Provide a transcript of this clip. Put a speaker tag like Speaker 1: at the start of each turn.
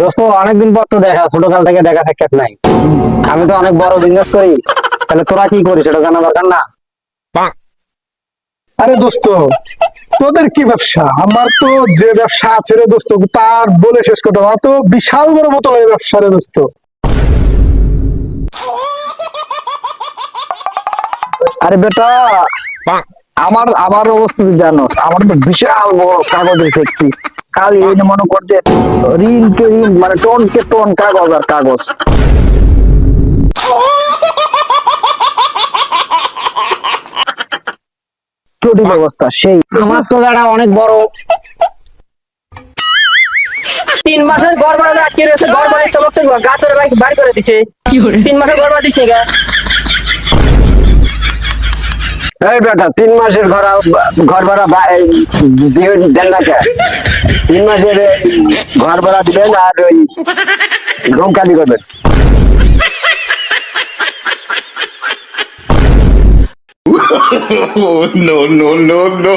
Speaker 1: দোস্ত অনেকদিন পর তো দেখা ছোটকাল থেকে দেখা সাক্ষাৎ নাই। আমি তো অনেক বড় বিজনেস করি তাহলে তোরা কি করিস সেটা জানা দরকার না?
Speaker 2: আরে দোস্ত তোদের কি ব্যবসা? আমার তো যে ব্যবসা আছে রে দোস্ত তার বলে শেষ করতে আমার তো বিশাল বড় বোতলের ব্যবসা রে দোস্ত।
Speaker 3: আরে বেটা আমার আমার অবস্থা তুই জানোস আমার তো বিশাল বড় কাগজের ফ্যাক্টরি। খালি এই মনে করছে ঋণ কে ঋণ মানে টন কে টন কাগজ আর কাগজ। জটিল অবস্থা সেই।
Speaker 1: আমার তো বেটা অনেক বড়।
Speaker 4: তিন মাসের গড় ভাড়া আটকে রয়েছে গড় ধরে বাইক বাড়ি করে দিছে। তিন মাসের গড় দিস গা
Speaker 1: এই বেটা তিন মাসের ঘর ঘর ভাড়া দেন না? তিন মাসের ঘর ভাড়া দিবেন আর ওই রুম খালি করবেন
Speaker 5: Oh, no, no, no, no.